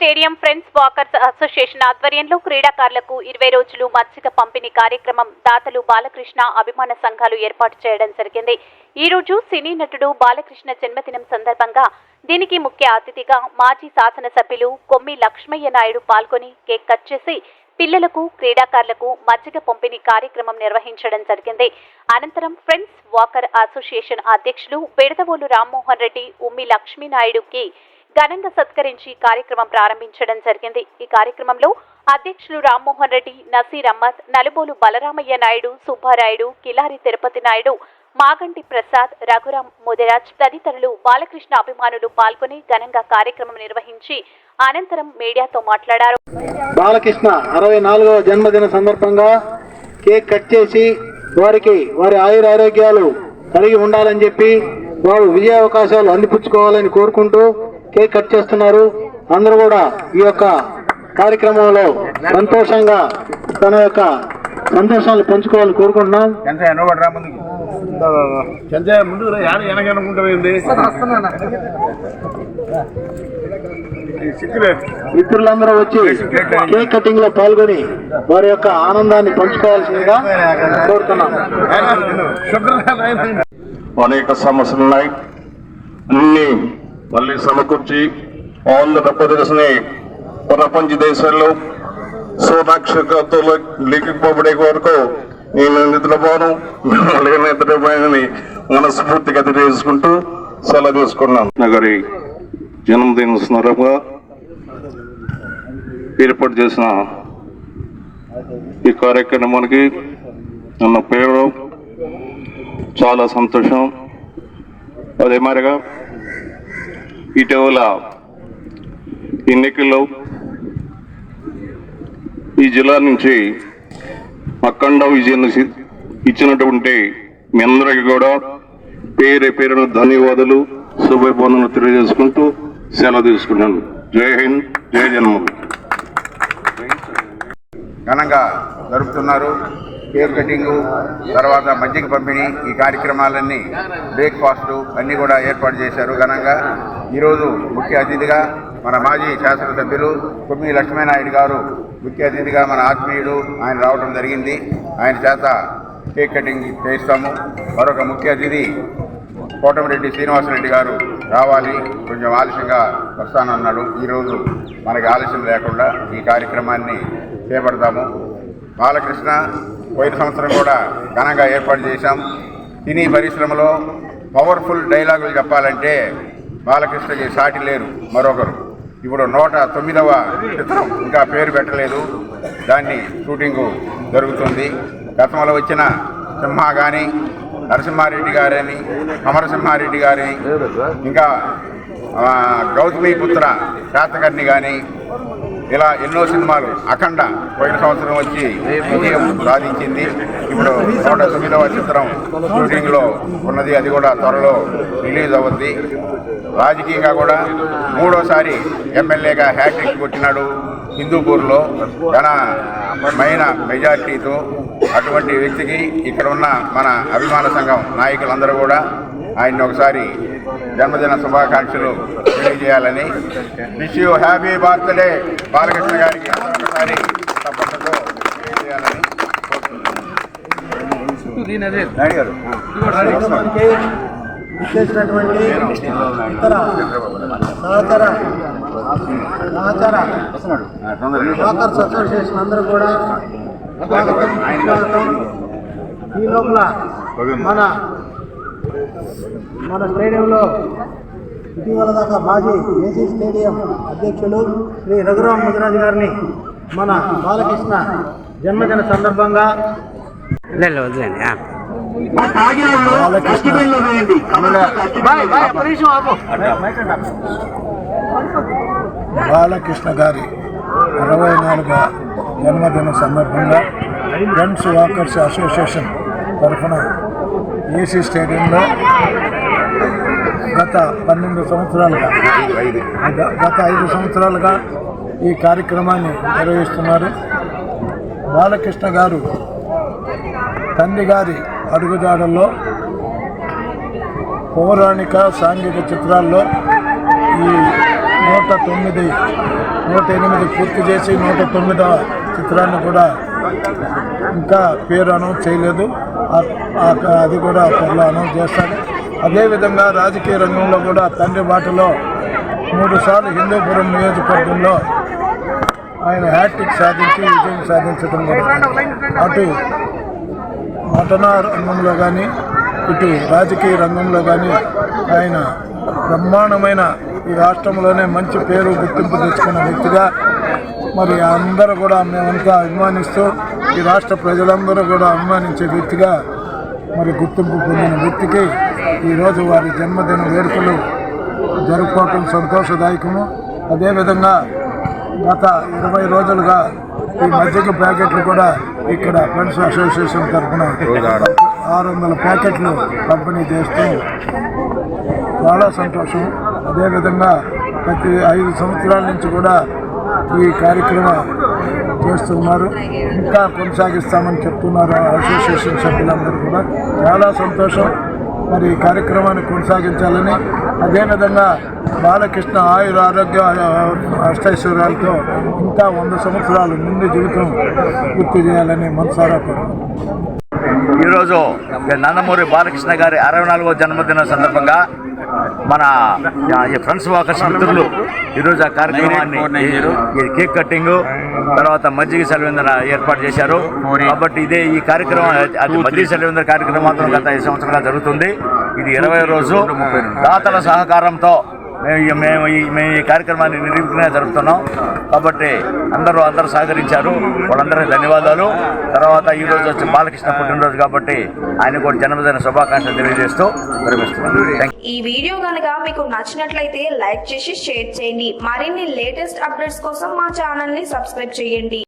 Stadium friends walkers association ఆధ్వర్యంలో క్రీడాకారులకు ఇరవై రోజులు మత్స్య పంపిణీ కార్యక్రమం దాతలు బాలకృష్ణ అభిమాన సంఘాలు ఏర్పాటు చేయడం జరిగింది. ఈ రోజు సినీ నటుడు బాలకృష్ణ జన్మదినం సందర్భంగా దీనికి ముఖ్య అతిథిగా మాజీ శాసనసభ్యులు కొమ్మి లక్ష్మయ్య నాయుడు పాల్గొని కేక్ కట్ చేసి పిల్లలకు క్రీడాకారులకు మజ్జిగ పంపిణీ కార్యక్రమం నిర్వహించడం జరిగింది. అనంతరం ఫ్రెండ్స్ వాకర్ అసోసియేషన్ అధ్యక్షులు బెడదవోలు రామ్మోహన్ రెడ్డి ఉమ్మి లక్ష్మీనాయుడుకి ఘనంగా సత్కరించి కార్యక్రమం ప్రారంభించడం జరిగింది. ఈ కార్యక్రమంలో అధ్యక్షులు రామ్మోహన్ రెడ్డి నసీర్ అహ్మద్ నలుబోలు బలరామయ్య నాయుడు సుబ్బారాయుడు కిలారి తిరుపతి నాయుడు మాగంటి ప్రసాద్ రఘురాం ముదిరాజ్ తదితరులు బాలకృష్ణ అభిమానులు పాల్గొని ఘనంగా కార్యక్రమం నిర్వహించి అనంతరం మీడియాతో మాట్లాడారు. బాలకృష్ణ అరవై నాలుగవ జన్మదిన సందర్భంగా కేక్ కట్ చేసి వారికి వారి ఆయుర ఆరోగ్యాలు కలిగి ఉండాలని చెప్పి వారు విజయావకాశాలు అందిపుచ్చుకోవాలని కోరుకుంటూ కేక్ కట్ చేస్తున్నారు. అందరూ కూడా ఈ యొక్క కార్యక్రమంలో సంతోషంగా తన యొక్క సంతోషాలు పంచుకోవాలని కోరుకుంటున్నాం. మిత్రులందరూ వచ్చి కేక్ కటింగ్లో పాల్గొని వారి యొక్క ఆనందాన్ని పంచుకోవాల్సిందిగా కోరుతున్నాం. అనేక సమస్యలు ఉన్నాయి అన్ని మళ్ళీ సమకూర్చి ఆంధ్రప్రదేశ్ని ప్రపంచ దేశాల్లో సురక్షితతో లేకపోబడే వరకు నేను నిద్రపోను. మళ్ళీ నిద్రపోయానని మనస్ఫూర్తిగా తెలియజేసుకుంటూ సెలవు తీసుకున్నాను. నగరి జన్మదిన సందర్భంగా ఏర్పాటు చేసిన ఈ కార్యక్రమానికి నన్ను పేరు చాలా సంతోషం. అదే మాదిరిగా ఇటీవల ఎన్నికల్లో ఈ జిల్లా నుంచి అఖండ విజయం ఇచ్చినటువంటి మీ అందరికీ కూడా పేరు పేరున ధన్యవాదాలు శుభభవనాలు తెలియజేసుకుంటూ సెలవు తీసుకున్నాను జై హింద్ జై జన్మ ఘనంగా జరుపుతున్నారు. కేక్ కటింగ్ తర్వాత మజ్జిగ పంపిణీ ఈ కార్యక్రమాలన్నీ బ్రేక్ఫాస్ట్ అన్నీ కూడా ఏర్పాటు చేశారు ఘనంగా. ఈరోజు ముఖ్య అతిథిగా మన మాజీ శాసనసభ్యులు కొమ్మి లక్ష్మీనాయుడు గారు ముఖ్య అతిథిగా మన ఆత్మీయుడు ఆయన రావడం జరిగింది. ఆయన చేత కేక్ కటింగ్ చేయిస్తాము. మరొక ముఖ్య అతిథి కోటమిరెడ్డి శ్రీనివాసరెడ్డి గారు రావాలి. కొంచెం ఆలస్యంగా వస్తానన్నాడు ఈరోజు మనకి ఆలస్యం లేకుండా ఈ కార్యక్రమాన్ని చేపడతాము. బాలకృష్ణ పోయిన సంవత్సరం కూడా ఘనంగా ఏర్పాటు చేశాం. సినీ పరిశ్రమలో పవర్ఫుల్ డైలాగులు చెప్పాలంటే బాలకృష్ణకి సాటి లేరు మరొకరు. ఇప్పుడు నూట తొమ్మిదవ చిత్రం ఇంకా పేరు పెట్టలేదు. దాన్ని షూటింగు జరుగుతుంది. గతంలో వచ్చిన సింహ కానీ నరసింహారెడ్డి గారని అమరసింహారెడ్డి గారి ఇంకా ఆ, గౌతమి పుత్ర శాతకర్ణి కానీ ఇలా ఎన్నో సినిమాలు అఖండ పోయిన సంవత్సరం వచ్చి విజయం సాధించింది. ఇప్పుడు నూట తొమ్మిదవ చిత్రం షూటింగ్లో ఉన్నది. అది కూడా త్వరలో రిలీజ్ అవుద్ది. రాజకీయంగా కూడా మూడోసారి ఎమ్మెల్యేగా హ్యాట్రిక్ కొట్టినాడు హిందూపూర్లో. ఘనమైన మెజార్టీతో అటువంటి వ్యక్తికి ఇక్కడ ఉన్న మన అభిమాన సంఘం నాయకులందరూ కూడా ఆయన్ని ఒకసారి జన్మదిన శుభాకాంక్షలు తెలియజేయాలని wish you happy birthday Balakrishna గారికి ఒకసారి తప్పకుండా తెలియజేయాలని ఇచ్చేసినటువంటి ఇతర సహచర సహచర వాకర్స్ అసోసియేషన్ అందరూ కూడా స్వాగతం. ఈ లోపల మన మన స్టేడియంలో ఇటీవల దాకా మాజీ ఏసీ స్టేడియం అధ్యక్షులు శ్రీ రఘురామ్ ముదిరాజు గారిని మన బాలకృష్ణ జన్మదిన సందర్భంగా. బాలకృష్ణ. గారి అరవై నాలుగవ జన్మదిన సందర్భంగా ఫ్రెండ్స్ వాకర్స్ అసోసియేషన్ తరఫున ఏసీ స్టేడియంలో గత పన్నెండు సంవత్సరాలుగా గత ఐదు సంవత్సరాలుగా ఈ కార్యక్రమాన్ని నిర్వహిస్తున్నారు. బాలకృష్ణ గారు తండ్రి గారి అడుగుజాడల్లో పౌరాణిక సాంఘిక చిత్రాల్లో ఈ నూట తొమ్మిది నూట ఎనిమిది పూర్తి చేసి నూట తొమ్మిదవ చిత్రాన్ని కూడా ఇంకా పేరు అనౌన్స్ చేయలేదు. అది కూడా త్వరలో అనౌన్స్ చేస్తాడు అదేవిధంగా రాజకీయ రంగంలో కూడా తండ్రి బాటలో మూడుసార్లు హిందూపురం నియోజకవర్గంలో ఆయన హ్యాట్రిక్ సాధించి విజయం సాధించడం అటు నటన రంగంలో కానీ ఇటు రాజకీయ రంగంలో కానీ ఆయన బ్రహ్మాండమైన ఈ రాష్ట్రంలోనే మంచి పేరు గుర్తింపు తెచ్చుకున్న వ్యక్తిగా మరి అందరూ కూడా మేమంతా అభిమానిస్తూ ఈ రాష్ట్ర ప్రజలందరూ కూడా అభిమానించే వ్యక్తిగా మరి గుర్తింపు పొందిన వ్యక్తికి ఈరోజు వారి జన్మదిన వేడుకలు జరుపుకోవటం సంతోషదాయకము. అదేవిధంగా గత ఇరవై రోజులుగా ఈ మజ్జిగ ప్యాకెట్లు కూడా ఇక్కడ ఫ్రెండ్స్ అసోసియేషన్ తరఫున ఆరు వందల ప్యాకెట్లు పంపిణీ చేస్తూ చాలా సంతోషం. అదేవిధంగా ప్రతి ఐదు సంవత్సరాల నుంచి కూడా ఈ కార్యక్రమం చేస్తున్నారు. ఇంకా కొనసాగిస్తామని చెప్తున్నారు అసోసియేషన్ సభ్యులందరూ కూడా. చాలా సంతోషం. మరి ఈ కార్యక్రమాన్ని కొనసాగించాలని. అదేవిధంగా బాలకృష్ణ ఆయుర ఆరోగ్య అష్టైశ్వర్యాలతో ఇంకా వంద సంవత్సరాలు ముందు జీవితం పూర్తి చేయాలని మనసారా ఈరోజు నందమూరి బాలకృష్ణ గారి అరవై నాలుగో జన్మదిన సందర్భంగా మన ఫ్రెండ్స్ వాకర్స్ మిత్రులు ఈరోజు ఆ కార్యక్రమాన్ని కేక్ కట్టింగ్ తర్వాత మజ్జిగ సెలవిందన ఏర్పాటు చేశారు. కాబట్టి ఇదే ఈ కార్యక్రమం అది మజ్జిగ సెలవిందన కార్యక్రమం మాత్రం గత ఐదు సంవత్సరాలుగా జరుగుతుంది. ఇది ఇరవై రోజు దాతల సహకారంతో మేము మేము ఈ మేము ఈ కార్యక్రమాన్ని నిర్విఘ్నంగా జరుపుతున్నాం. కాబట్టి అందరూ అందరూ సహకరించారు. వాళ్ళందరికీ ధన్యవాదాలు. తర్వాత ఈరోజు వచ్చి బాలకృష్ణ పుట్టినరోజు కాబట్టి ఆయన కూడా జన్మదిన శుభాకాంక్షలు తెలియజేస్తూ విరమిస్తున్నాను ఈ వీడియో కనుక మీకు నచ్చినట్లయితే లైక్ చేసి షేర్ చేయండి. మరిన్ని లేటెస్ట్ అప్డేట్స్ కోసం మా ఛానల్ని సబ్స్క్రైబ్ చేయండి.